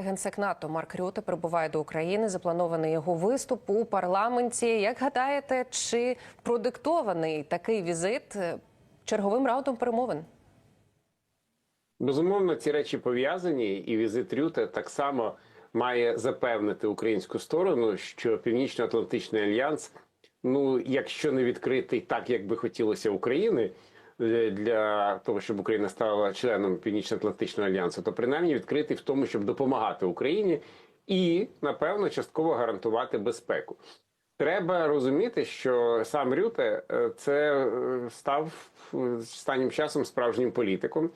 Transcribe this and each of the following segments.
Генсек НАТО Марк Рюте прибуває до України. Запланований його виступ у парламенті. Як гадаєте, чи продиктований такий візит е, черговим раундом перемовин? Безумовно, ці речі пов'язані, і візит Рюте так само має запевнити українську сторону, що Північно-Атлантичний альянс, ну якщо не відкритий так, як би хотілося України, для того, щоб Україна стала членом Північно-Атлантичного альянсу, то принаймні відкритий в тому, щоб допомагати Україні і, напевно, частково гарантувати безпеку. Треба розуміти, що сам Рюте е, це е, став е, останнім часом справжнім політиком,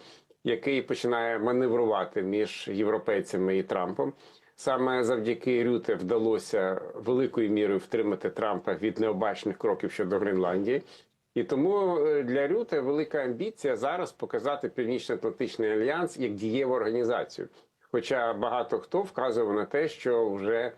який починає маневрувати між європейцями і Трампом. Саме завдяки Рюте вдалося великою мірою втримати Трампа від необачних кроків щодо Гренландії. І тому е, для Рюте велика амбіція зараз показати Північно-Атлантичний альянс як дієву організацію. Хоча багато хто вказував на те, що вже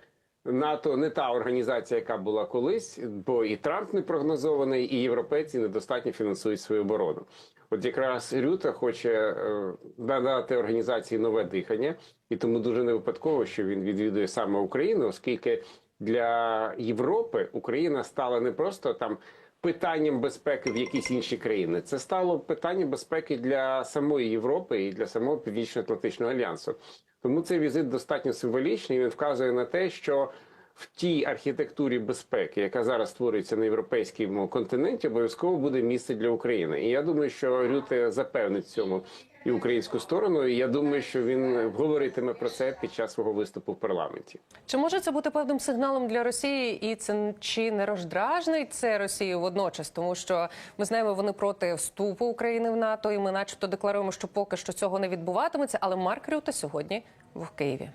НАТО не та організація, яка була колись, бо і Трамп не прогнозований, і європейці недостатньо фінансують свою оборону. От якраз Рюта хоче е, надати організації нове дихання, і тому дуже не випадково, що він відвідує саме Україну, оскільки для Європи Україна стала не просто там питанням безпеки в якісь інші країни. Це стало питанням безпеки для самої Європи і для самого Північно-Атлантичного альянсу. Тому цей візит достатньо символічний. Він вказує на те, що в тій архітектурі безпеки, яка зараз створюється на європейському континенті, обов'язково буде місце для України. І я думаю, що Рюте запевнить цьому і українську сторону. І я думаю, що він говоритиме про це під час свого виступу в парламенті. Чи може це бути певним сигналом для Росії? І це чи не роздражнить це Росію водночас? Тому що ми знаємо, вони проти вступу України в НАТО, і ми, начебто, декларуємо, що поки що цього не відбуватиметься. Але Марк Рюте сьогодні в Києві.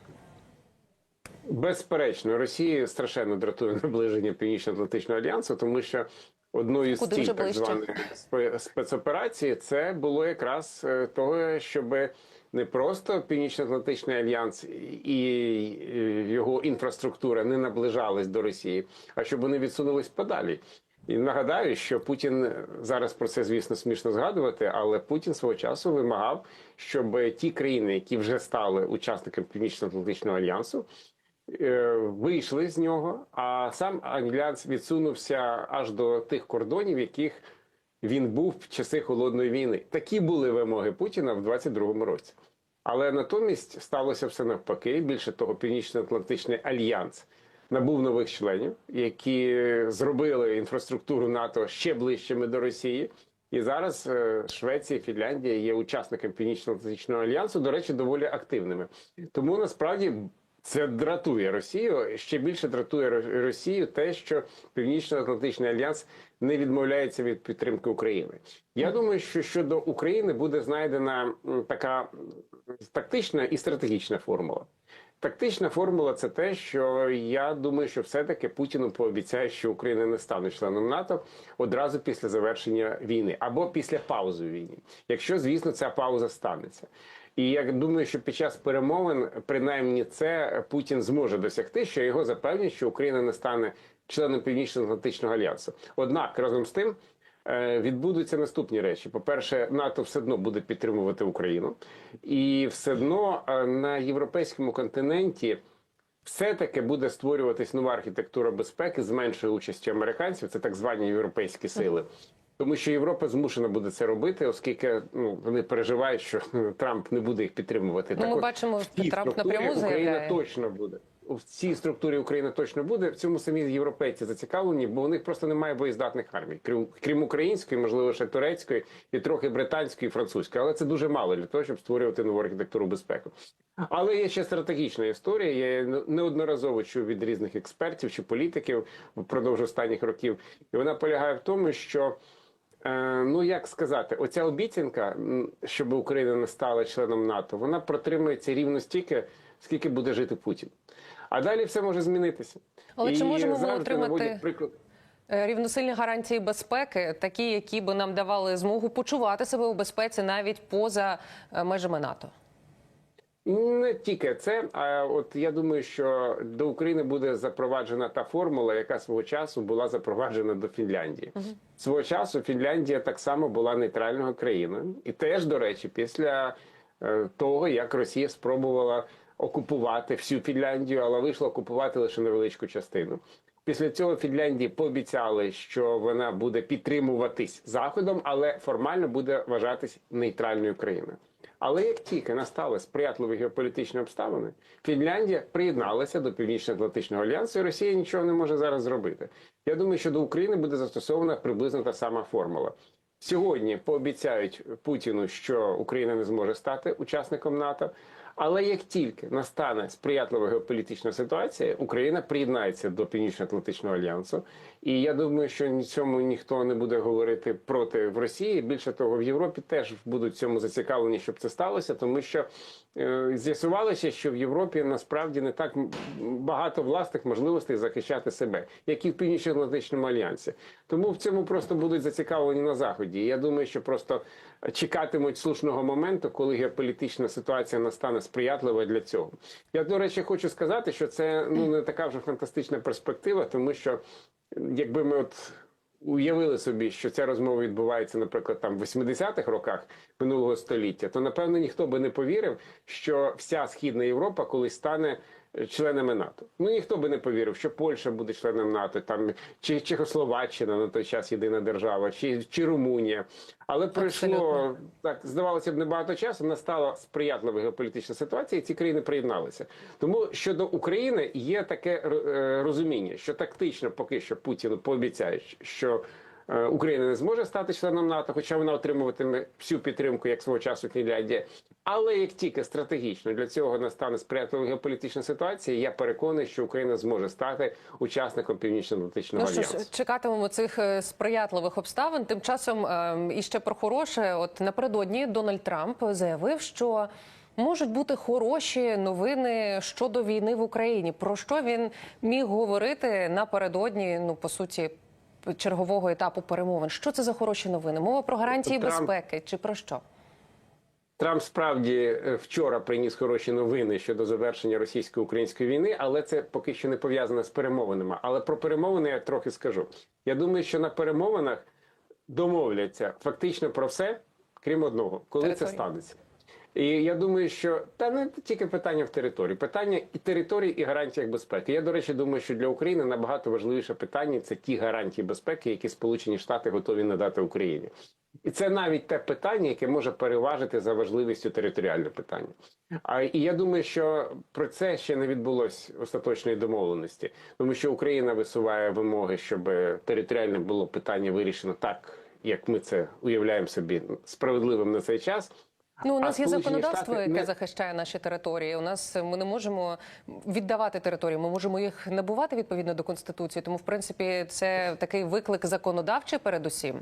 Безперечно, Росії страшенно дратує наближення Північно-Атлантичного альянсу, тому що одною з Куди так званої спецоперації це було якраз е, того, щоб не просто Північно-Атлантичний альянс і його інфраструктура не наближались до Росії, а щоб вони відсунулись подалі. І нагадаю, що Путін зараз про це, звісно, смішно згадувати, але Путін свого часу вимагав, щоб ті країни, які вже стали учасниками Північно-Атлантичного альянсу, вийшли з нього, а сам альянс відсунувся аж до тих кордонів, яких він був в часи холодної війни. Такі були вимоги Путіна в 22-му році. Але натомість сталося все навпаки. Більше того, Північно-Атлантичний альянс набув нових членів, які зробили інфраструктуру НАТО ще ближчими до Росії. І зараз е, Швеція Фінляндія є учасниками Північно-Атлантичного альянсу, до речі, доволі активними. Тому насправді це дратує Росію. Ще більше дратує Росію те, що Північно-Атлантичний альянс не відмовляється від підтримки України. Я думаю, що щодо України буде знайдена така тактична і стратегічна формула. Тактична формула це те, що я думаю, що все-таки Путіну пообіцяє, що Україна не стане членом НАТО одразу після завершення війни або після паузи в війні, якщо звісно ця пауза станеться. І я думаю, що під час перемовин, принаймні, це Путін зможе досягти, що його запевнять, що Україна не стане членом Північно-Атлантичного альянсу. Однак разом з тим. е, Відбудуться наступні речі. По-перше, НАТО все одно буде підтримувати Україну, і все одно е, на європейському континенті все-таки буде створюватись нова архітектура безпеки з меншою участю американців. Це так звані європейські сили. Тому що Європа змушена буде це робити, оскільки ну вони переживають, що Трамп не буде їх підтримувати. Ну, ми от, бачимо, цій Трамп напряму Україна точно буде. В цій структурі Україна точно буде. В цьому самі європейці зацікавлені, бо у них просто немає боєздатних армій, крім крім української, можливо, ще турецької, і трохи британської, і французької. Але це дуже мало для того, щоб створювати нову архітектуру безпеки. Але є ще стратегічна історія. Я неодноразово чув від різних експертів чи політиків впродовж останніх років, і вона полягає в тому, що. Е, Ну, як сказати, оця обіцянка, щоб Україна не стала членом НАТО, вона протримується рівно стільки, скільки буде жити Путін. А далі все може змінитися. Але чи можемо ми отримати- приклад. Е, Рівносильні гарантії безпеки, такі, які би нам давали змогу почувати себе у безпеці навіть поза е, межами НАТО. Не тільки це, а от я думаю, що до України буде запроваджена та формула, яка свого часу була запроваджена до Фінляндії. Свого часу Фінляндія так само була нейтральною країною, і теж, до речі, після е, того як Росія спробувала окупувати всю Фінляндію, але вийшло окупувати лише невеличку частину. Після цього Фінляндії пообіцяли, що вона буде підтримуватись заходом, але формально буде вважатись нейтральною країною. Але як тільки настали сприятливі геополітичні обставини, Фінляндія приєдналася до Північно-Атлантичного альянсу, і Росія нічого не може зараз зробити. Я думаю, що до України буде застосована приблизно та сама формула. Сьогодні пообіцяють Путіну, що Україна не зможе стати учасником НАТО. Але як тільки настане сприятлива геополітична ситуація, Україна приєднається до Північно-Атлантичного альянсу. І я думаю, що цьому ніхто не буде говорити проти в Росії. Більше того, в Європі теж будуть цьому зацікавлені, щоб це сталося, тому що з'ясувалося, що в Європі насправді не так багато власних можливостей захищати себе, як і в Північно-Атлантичному альянсі. Тому в цьому просто будуть зацікавлені на заході. І я думаю, що просто чекатимуть слушного моменту, коли геополітична ситуація настане сприятлива для цього. Я до речі, хочу сказати, що це ну не така вже фантастична перспектива, тому що якби ми от. Уявили собі, що ця розмова відбувається, наприклад, там в 80-х роках минулого століття, то напевно ніхто би не повірив, що вся східна Європа колись стане членами НАТО. Ну ніхто би не повірив, що Польща буде членом НАТО, там чи Чехословаччина на той час єдина держава, чи, чи Румунія. Але пройшло Абсолютно. так, здавалося б, небагато часу. Настала сприятлива геополітична ситуація, і ці країни приєдналися. Тому щодо України є таке е, розуміння, що тактично поки що Путіну пообіцяють, що Україна не зможе стати членом НАТО, хоча вона отримуватиме всю підтримку, як свого часу Фінляндія. Але як тільки стратегічно для цього настане сприятлива геополітична ситуація, я переконаний, що Україна зможе стати учасником північно-атлантичного Ну що альянсу. ж, чекатимемо цих е, сприятливих обставин. Тим часом ем, і ще про хороше. От напередодні Дональд Трамп заявив, що можуть бути хороші новини щодо війни в Україні. Про що він міг говорити напередодні? Ну по суті. Чергового етапу перемовин. Що це за хороші новини? Мова про гарантії Трамп- безпеки чи про що? Трамп справді е, вчора приніс хороші новини щодо завершення російсько-української війни, але це поки що не пов'язано з перемовинами. Але про перемовини я трохи скажу. Я думаю, що на перемовинах домовляться фактично про все, крім одного, коли це станеться. І я думаю, що та не тільки питання в території, питання і території, і гарантіях безпеки. Я, до речі, думаю, що для України набагато важливіше питання це ті гарантії безпеки, які Сполучені Штати готові надати Україні. І це навіть те питання, яке може переважити за важливістю територіальне питання. А і я думаю, що про це ще не відбулось остаточної домовленості, тому що Україна висуває вимоги, щоб територіальне було питання вирішено так, як ми це уявляємо собі справедливим на цей час. Ну, у нас є законодавство, Штати яке захищає наші території. У нас е, ми не можемо віддавати території. Ми можемо їх набувати відповідно до конституції. Тому, в принципі, це такий виклик законодавчий, передусім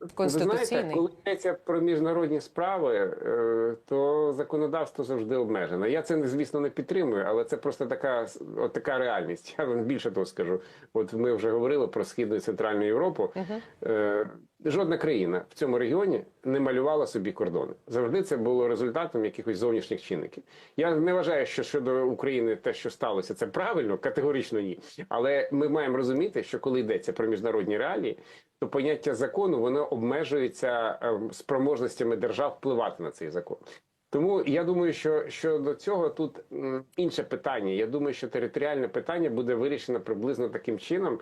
Ви знаєте, коли йдеться про міжнародні справи, е, то законодавство завжди обмежене. Я це звісно не підтримую, але це просто така от така реальність. Я вам більше того скажу. От ми вже говорили про східну і центральну Європу. Е, Жодна країна в цьому регіоні не малювала собі кордони. Завжди це було результатом якихось зовнішніх чинників. Я не вважаю, що щодо України те, що сталося, це правильно, категорично ні. Але ми маємо розуміти, що коли йдеться про міжнародні реалії, то поняття закону воно обмежується ем, спроможностями держав впливати на цей закон. Тому я думаю, що щодо цього тут інше питання. Я думаю, що територіальне питання буде вирішено приблизно таким чином,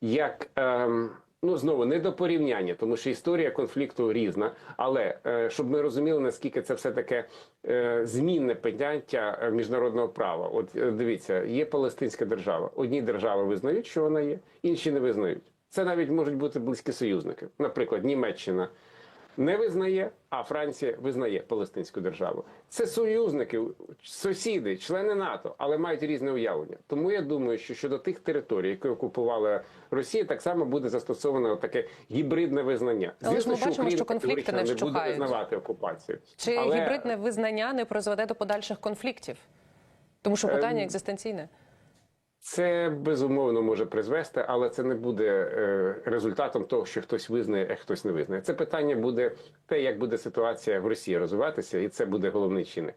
як ем, ну знову не до порівняння, тому що історія конфлікту різна. Але е, щоб ми розуміли, наскільки це все таке е, змінне поняття е, міжнародного права. От е, дивіться, є Палестинська держава. Одні держави визнають, що вона є, інші не визнають. Це навіть можуть бути близькі союзники. Наприклад, Німеччина не визнає, а Франція визнає Палестинську державу. Це союзники, сусіди, члени НАТО, але мають різне уявлення. Тому я думаю, що щодо тих територій, які окупувала Росія, так само буде застосовано таке гібридне визнання. Але ж ми бачимо, Україна що конфлікти не не буде визнавати окупацію. Чи Але- гібридне визнання не призведе до подальших конфліктів? Тому що питання Ем, екзистенційне. Це безумовно може призвести, але це не буде е, результатом того, що хтось визнає, а хтось не визнає. Це питання буде те, як буде ситуація в Росії розвиватися, і це буде головний чинник.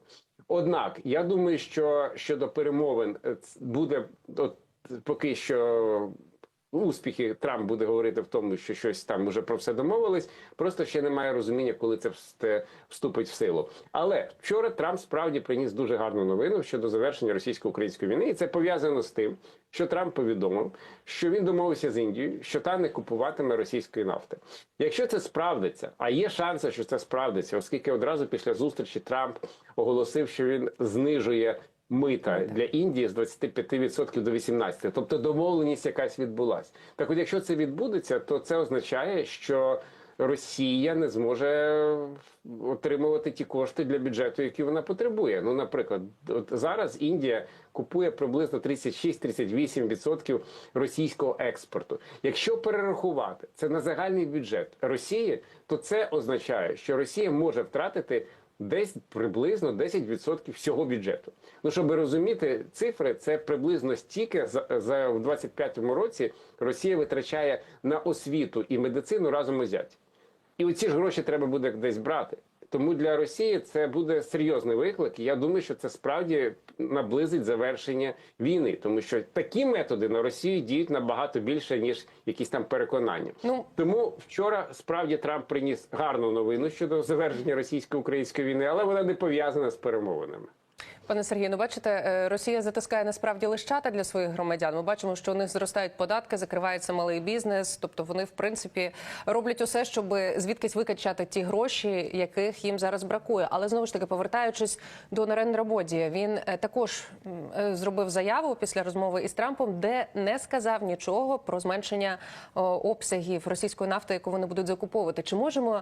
Однак я думаю, що щодо перемовин е, буде от, поки що успіхи Трамп буде говорити в тому, що щось там уже про все домовились. Просто ще немає розуміння, коли це вступить в силу. Але вчора Трамп справді приніс дуже гарну новину щодо завершення російсько-української війни, і це пов'язано з тим, що Трамп повідомив, що він домовився з Індією, що та не купуватиме російської нафти. Якщо це справдиться, а є шанси, що це справдиться, оскільки одразу після зустрічі Трамп оголосив, що він знижує мита для Індії з 25% до 18%. Тобто домовленість якась відбулась. Так от, якщо це відбудеться, то це означає, що Росія не зможе отримувати ті кошти для бюджету, які вона потребує. Ну, наприклад, от зараз Індія купує приблизно 36-38% російського експорту. Якщо перерахувати це на загальний бюджет Росії, то це означає, що Росія може втратити десь приблизно 10% всього бюджету. Ну, щоб розуміти цифри, це приблизно стільки за, за в 25-му році Росія витрачає на освіту і медицину разом узять. І оці ж гроші треба буде десь брати. Тому для Росії це буде серйозний виклик. І я думаю, що це справді наблизить завершення війни, тому що такі методи на Росію діють набагато більше ніж якісь там переконання. Ну, Тому вчора справді Трамп приніс гарну новину щодо завершення російсько-української війни, але вона не пов'язана з перемовинами. Пане Сергію, ну бачите, е, Росія затискає насправді лищата для своїх громадян. Ми бачимо, що у них зростають податки, закривається малий бізнес. Тобто вони, в принципі, роблять усе, щоб звідкись викачати ті гроші, яких їм зараз бракує. Але знову ж таки, повертаючись до Нарендра Моді, він е, також е, зробив заяву після розмови із Трампом, де не сказав нічого про зменшення обсягів російської нафти, яку вони будуть закуповувати. Чи можемо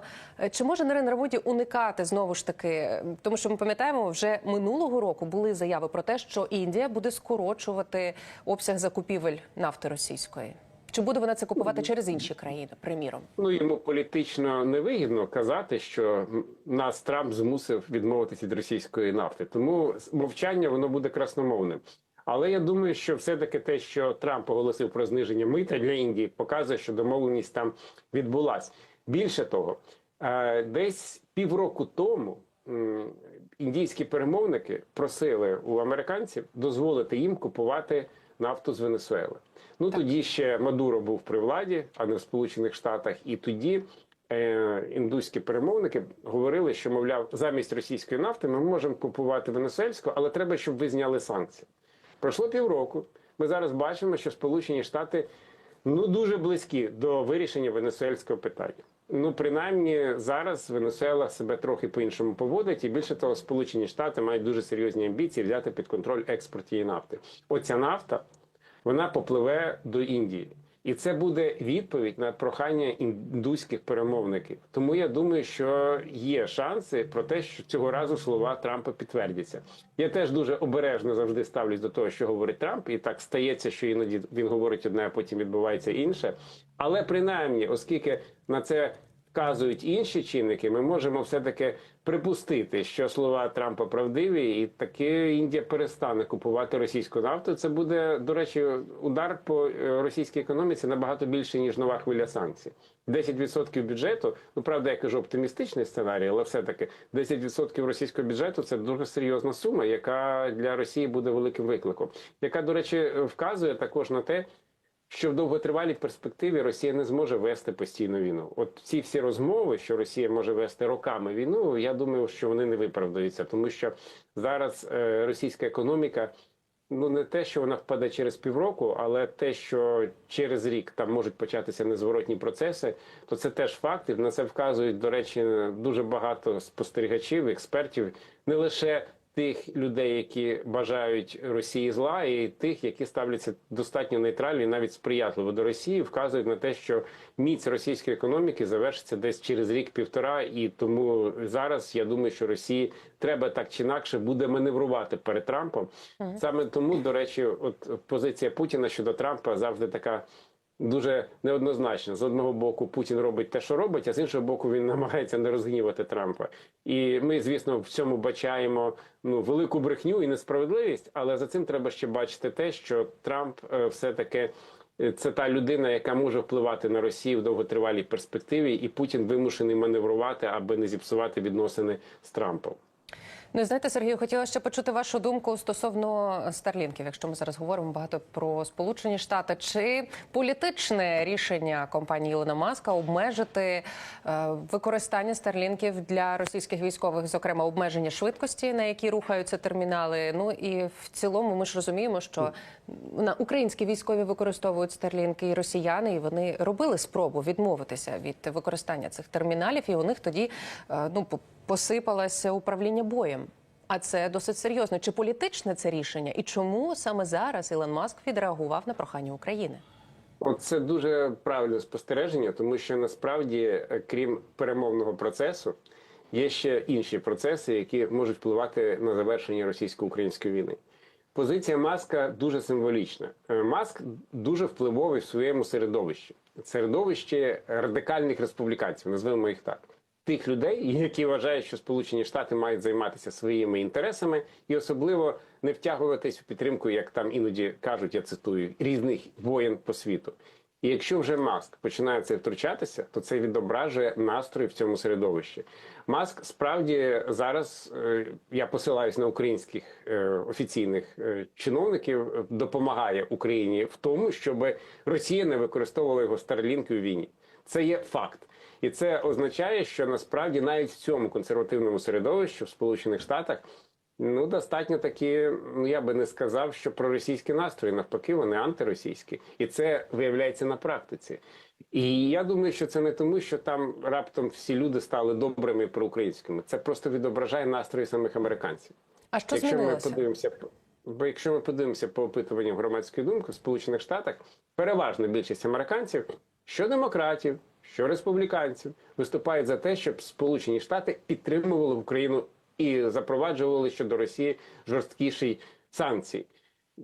чи може Нарендра Моді уникати знову ж таки, тому що ми пам'ятаємо, вже минулого року були заяви про те, що Індія буде скорочувати обсяг закупівель нафти російської. Чи буде вона це купувати через інші країни, приміром? Ну йому політично невигідно казати, що нас Трамп змусив відмовитися від російської нафти. Тому мовчання воно буде красномовним. Але я думаю, що все-таки те, що Трамп оголосив про зниження мита для Індії, показує, що домовленість там відбулась. Більше того, е, десь півроку тому індійські перемовники просили у американців дозволити їм купувати нафту з Венесуели. Ну тоді ще Мадуро був при владі, а не в Сполучених Штатах, і тоді. Е, індуські перемовники говорили, що мовляв, замість російської нафти ми можемо купувати венесуельську, але треба, щоб ви зняли санкції. Пройшло півроку. Ми зараз бачимо, що Сполучені Штати ну дуже близькі до вирішення венесуельського питання. Ну, принаймні, зараз Венесуела себе трохи по-іншому поводить, і більше того, Сполучені Штати мають дуже серйозні амбіції взяти під контроль експорт її нафти. Оця нафта вона попливе до Індії. І це буде відповідь на прохання індуських перемовників. Тому я думаю, що є шанси про те, що цього разу слова Трампа підтвердяться. Я теж дуже обережно завжди ставлюсь до того, що говорить Трамп, і так стається, що іноді він говорить одне, а потім відбувається інше. Але принаймні, оскільки на це вказують інші чинники, ми можемо все-таки припустити, що слова Трампа правдиві, і таки Індія перестане купувати російську нафту. Це буде, до речі, удар по е, російській економіці набагато більше ніж нова хвиля санкцій. 10% бюджету, ну правда, я кажу оптимістичний сценарій, але все-таки 10% російського бюджету це дуже серйозна сума, яка для Росії буде великим викликом, яка, до речі, вказує також на те, що в довготривалій перспективі Росія не зможе вести постійну війну. От ці всі розмови, що Росія може вести роками війну, я думаю, що вони не виправдаються, тому що зараз е, російська економіка. Ну, не те, що вона впаде через півроку, але те, що через рік там можуть початися незворотні процеси, то це теж факт. І на це вказують, до речі, дуже багато спостерігачів, експертів, не лише тих людей, які бажають Росії зла, і тих, які ставляться достатньо нейтрально і навіть сприятливо до Росії, вказують на те, що міць російської економіки завершиться десь через рік-півтора, і тому зараз я думаю, що Росії треба так чи інакше буде маневрувати перед Трампом. Саме тому, до речі, от позиція Путіна щодо Трампа завжди така. Дуже неоднозначно з одного боку Путін робить те, що робить, а з іншого боку, він намагається не розгнівати Трампа. І ми, звісно, в цьому бачаємо ну велику брехню і несправедливість. Але за цим треба ще бачити те, що Трамп е, все таки це та людина, яка може впливати на Росію в довготривалій перспективі, і Путін вимушений маневрувати, аби не зіпсувати відносини з Трампом. Ну, знаєте, Сергію, хотіла ще почути вашу думку стосовно старлінків. Якщо ми зараз говоримо багато про Сполучені Штати, чи політичне рішення компанії Ілона Маска обмежити е, використання старлінків для російських військових, зокрема обмеження швидкості, на які рухаються термінали. Ну і в цілому, ми ж розуміємо, що на українські військові використовують старлінки і росіяни, і вони робили спробу відмовитися від використання цих терміналів, і у них тоді е, ну посипалося управління боєм. А це досить серйозно. Чи політичне це рішення? І чому саме зараз Ілон Маск відреагував на прохання України? Це дуже правильне спостереження, тому що насправді, е, крім перемовного процесу, є ще інші процеси, які можуть впливати на завершення російсько-української війни. Позиція Маска дуже символічна. Е, Маск дуже впливовий в своєму середовищі. Середовище радикальних республіканців, назвемо їх так. Тих людей, які вважають, що Сполучені Штати мають займатися своїми інтересами і особливо не втягуватись у підтримку, як там іноді кажуть, я цитую, різних воєн по світу. І якщо вже Маск починає це втручатися, то це відображує настрої в цьому середовищі. Маск справді зараз е, я посилаюсь на українських е, офіційних е, чиновників, допомагає Україні в тому, щоб Росія не використовувала його старлінки у війні. Це є факт. І це означає, що насправді навіть в цьому консервативному середовищі в Сполучених Штатах ну достатньо такі, ну я би не сказав, що проросійські настрої навпаки, вони антиросійські, і це виявляється на практиці. І я думаю, що це не тому, що там раптом всі люди стали добрими проукраїнськими. Це просто відображає настрої самих американців. А що якщо ми подивимося, бо якщо ми подивимося по опитуванням громадської думки в Сполучених Штатах, переважна більшість американців, що демократів, що республіканців, виступають за те, щоб Сполучені Штати підтримували Україну і запроваджували щодо Росії жорсткіші санкції.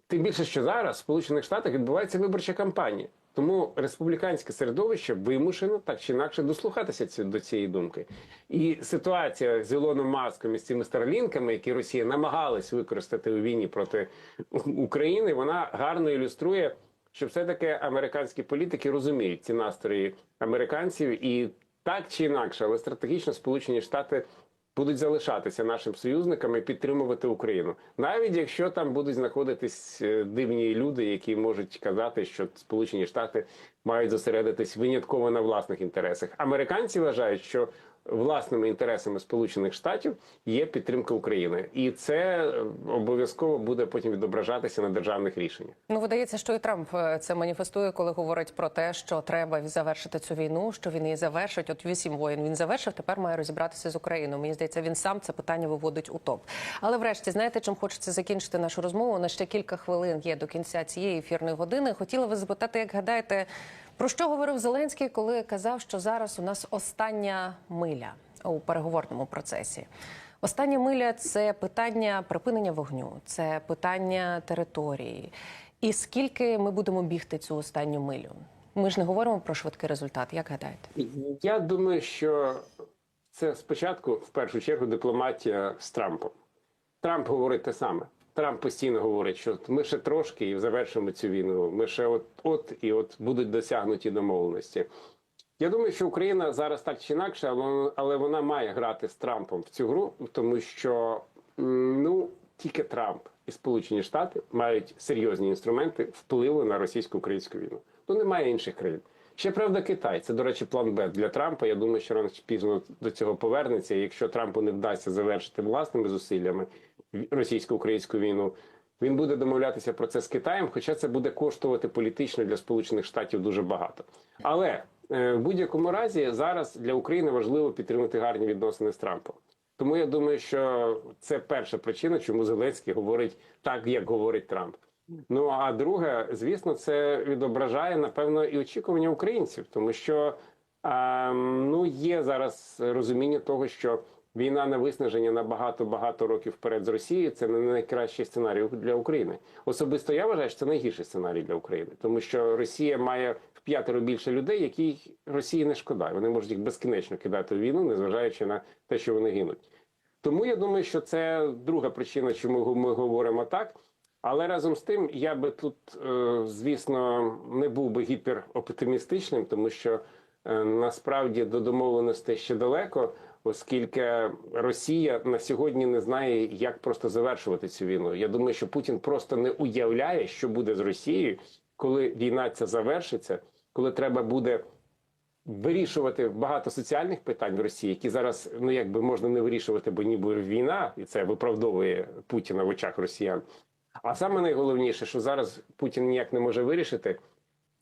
Тим більше, що зараз в Сполучених Штатах відбувається виборча кампанія. Тому республіканське середовище вимушено так чи інакше дослухатися до цієї думки. І ситуація з Ілоном Маском і з цими старлінками, які Росія намагалась використати у війні проти України, вона гарно ілюструє, що все-таки американські політики розуміють ці настрої американців, і так чи інакше, але стратегічно Сполучені Штати будуть залишатися нашим союзниками і підтримувати Україну, навіть якщо там будуть знаходитись е, дивні люди, які можуть казати, що Сполучені Штати мають зосередитись винятково на власних інтересах. Американці вважають, що власними інтересами Сполучених Штатів є підтримка України, і це е, обов'язково буде потім відображатися на державних рішеннях. Ну, видається, що і Трамп е, це маніфестує, коли говорить про те, що треба завершити цю війну, що він її завершить. От вісім воєн він завершив. Тепер має розібратися з Україною. Мені здається, він сам це питання виводить у топ. Але врешті, знаєте, чим хочеться закінчити нашу розмову? На ще кілька хвилин є до кінця цієї ефірної години. Хотіла ви запитати, як гадаєте, про що говорив Зеленський, коли казав, що зараз у нас остання миля у переговорному процесі. Остання миля це питання припинення вогню, це питання території. І скільки ми будемо бігти цю останню милю? Ми ж не говоримо про швидкий результат. Як гадаєте? Я думаю, що це спочатку в першу чергу дипломатія з Трампом. Трамп говорить те саме. Трамп постійно говорить, що ми ще трошки і завершимо цю війну. Ми ще от от і от будуть досягнуті домовленості. Я думаю, що Україна зараз так чи інакше, але, але вона має грати з Трампом в цю гру, тому що ну тільки Трамп і Сполучені Штати мають серйозні інструменти впливу на російсько-українську війну. Ну немає інших країн. Ще правда, Китай. Це, до речі, план Б для Трампа. Я думаю, що рано чи пізно до цього повернеться. Якщо Трампу не вдасться завершити власними зусиллями російсько-українську війну, він буде домовлятися про це з Китаєм, хоча це буде коштувати політично для Сполучених Штатів дуже багато. Але е, в будь-якому разі зараз для України важливо підтримати гарні відносини з Трампом. Тому я думаю, що це перша причина, чому Зеленський говорить так, як говорить Трамп. Ну а друге, звісно, це відображає напевно і очікування українців, тому що е, ну є зараз розуміння того, що війна на виснаження на багато багато років вперед з Росією це не найкращий сценарій для України. Особисто я вважаю, що це найгірший сценарій для України, тому що Росія має в п'ятеро більше людей, яких Росії не шкода. Вони можуть їх безкінечно кидати в війну, незважаючи на те, що вони гинуть. Тому я думаю, що це друга причина, чому ми говоримо так. Але разом з тим, я би тут, е, звісно, не був би гіпероптимістичним, тому що е, насправді до домовленостей ще далеко. Оскільки Росія на сьогодні не знає, як просто завершувати цю війну. Я думаю, що Путін просто не уявляє, що буде з Росією, коли війна ця завершиться, коли треба буде вирішувати багато соціальних питань в Росії, які зараз ну якби можна не вирішувати, бо ніби війна, і це виправдовує Путіна в очах росіян. А саме найголовніше, що зараз Путін ніяк не може вирішити,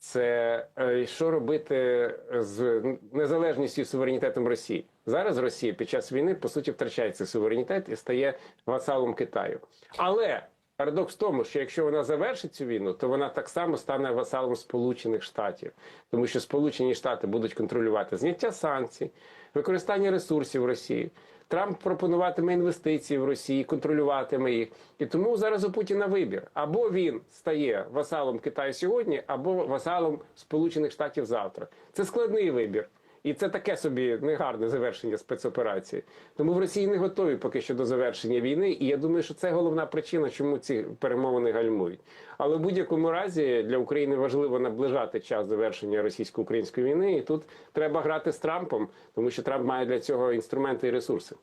це е, що робити з незалежністю і суверенітетом Росії. Зараз Росія під час війни по суті втрачає цей суверенітет і стає васалом Китаю. Але парадокс в тому, що якщо вона завершить цю війну, то вона так само стане васалом Сполучених Штатів, тому що Сполучені Штати будуть контролювати зняття санкцій, використання ресурсів Росії. Трамп пропонуватиме інвестиції в Росії, контролюватиме їх. І тому зараз у Путіна вибір: або він стає васалом Китаю сьогодні, або васалом Сполучених Штатів завтра. Це складний вибір. І це таке собі негарне завершення спецоперації. Тому в Росії не готові поки що до завершення війни. І я думаю, що це головна причина, чому ці перемовини гальмують. Але в будь-якому разі для України важливо наближати час завершення російсько-української війни. І тут треба грати з Трампом, тому що Трамп має для цього інструменти і ресурси.